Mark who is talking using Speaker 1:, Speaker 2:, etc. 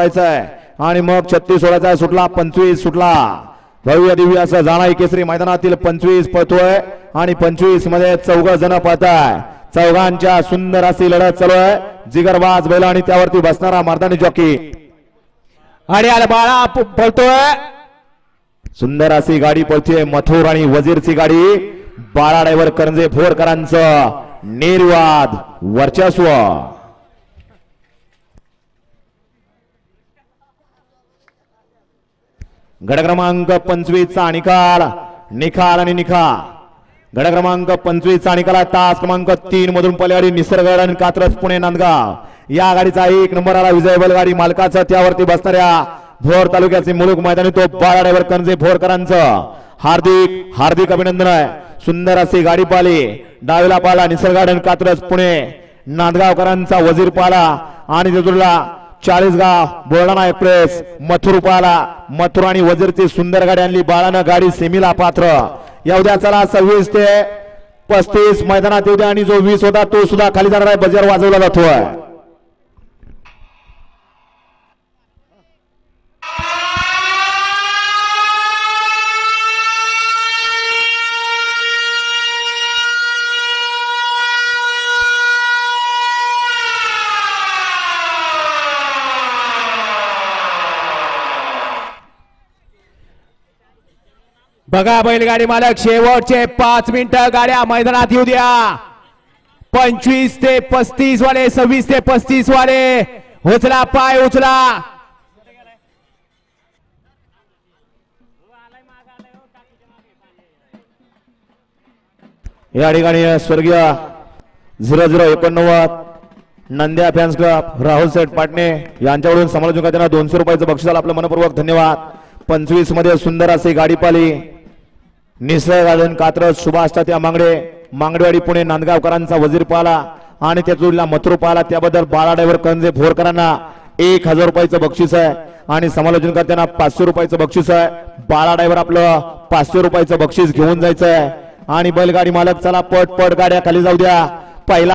Speaker 1: आहे आणि मग छत्तीस सोळाचा सुटला पंचवीस सुटला. भव्य दिव्य असं जाणाई केसरी मैदानातील पंचवीस पळतोय. आणि पंचवीसमध्ये चौघ जण पळताय. चौघांच्या सुंदर अशी लढत चालू आहे. जिगरबाज बैल आणि त्यावरती बसणारा मर्दानी जॉकी.
Speaker 2: आणि आला बाळा पळतोय.
Speaker 1: सुंदर अशी गाडी पळतीये मथुर आणि वजीरची गाडी. बाळा ड्रायव्हर करंजे फोरकरांचं. निर्वाद वर्चस्व. गड क्रमांक पंचवीसचा निकाल. निकाल आणि निकाल. गड क्रमांक पंचवीसचा निकाल. तास क्रमांक तीन मधून पलीकडे निसर्ग आणि कात्रज पुणे नांदगाव. या गाडीचा एक नंबर आला विजय बैलगाडी मालकाचा. त्यावरती बसणाऱ्या भोर तालुक्याचे मुलुक मैदानी तो बाळा ड्रायव्हर करंजे भोरकरांचं. हार्दिक हार्दिक अभिनंदन आहे. सुंदर अशी गाडी पाली डावीला पाला निसर्ग आणि कात्रज पुणे. नांदगावकरांचा वजीर पाला आणि जेजुरीला चाळीसगाव बुलढाणा एक्सप्रेस मथुरुपाला मथुर आणि वजीरची सुंदर गाडी आणली. बाळानं गाडी सेमीला पात्र. एवढ्या चला सव्वीस ते पस्तीस मैदानात येऊ द्या आणि जो वीस होता तो सुद्धा खाली जाणार आहे. बजेर वाजवला जातोय.
Speaker 2: बघा बैलगाडी मालक शेवटचे पाच मिनिटं गाड्या मैदानात येऊ द्या. पंचवीस ते पस्तीस वाले सव्वीस ते पस्तीस वाले. उचला पाय उचला.
Speaker 1: या ठिकाणी स्वर्गीय झिरो झिरो एकोणनव्वद नंद्या फॅन्स क्लब राहुल सेठ पाटणे यांच्याकडून समालोचक त्यांना दोनशे रुपयाचं बक्षीस आलं. आपलं मनपूर्वक धन्यवाद. पंचवीसमध्ये सुंदर असे गाडी पाली निसर्ग गार्डन कात्रज सुभाष तात्या मांगडे मांगडेवाडी पुणे नांदगावकरांचा वजीर पाला आणि त्या जोडीला मथुर पाला. त्याबद्दल बाळा ड्रायव्हर कंजे भोरकरांना एक हजार रुपयाचं बक्षीस आहे आणि समालोचन करताना पाचशे रुपयाचं बक्षीस आहे. बाळा ड्रायव्हर आपलं पाचशे रुपयाचं बक्षीस घेऊन जायचं आहे आणि बैलगाडी मालक चला पट पट गाड्या खाली जाऊ द्या. पहिला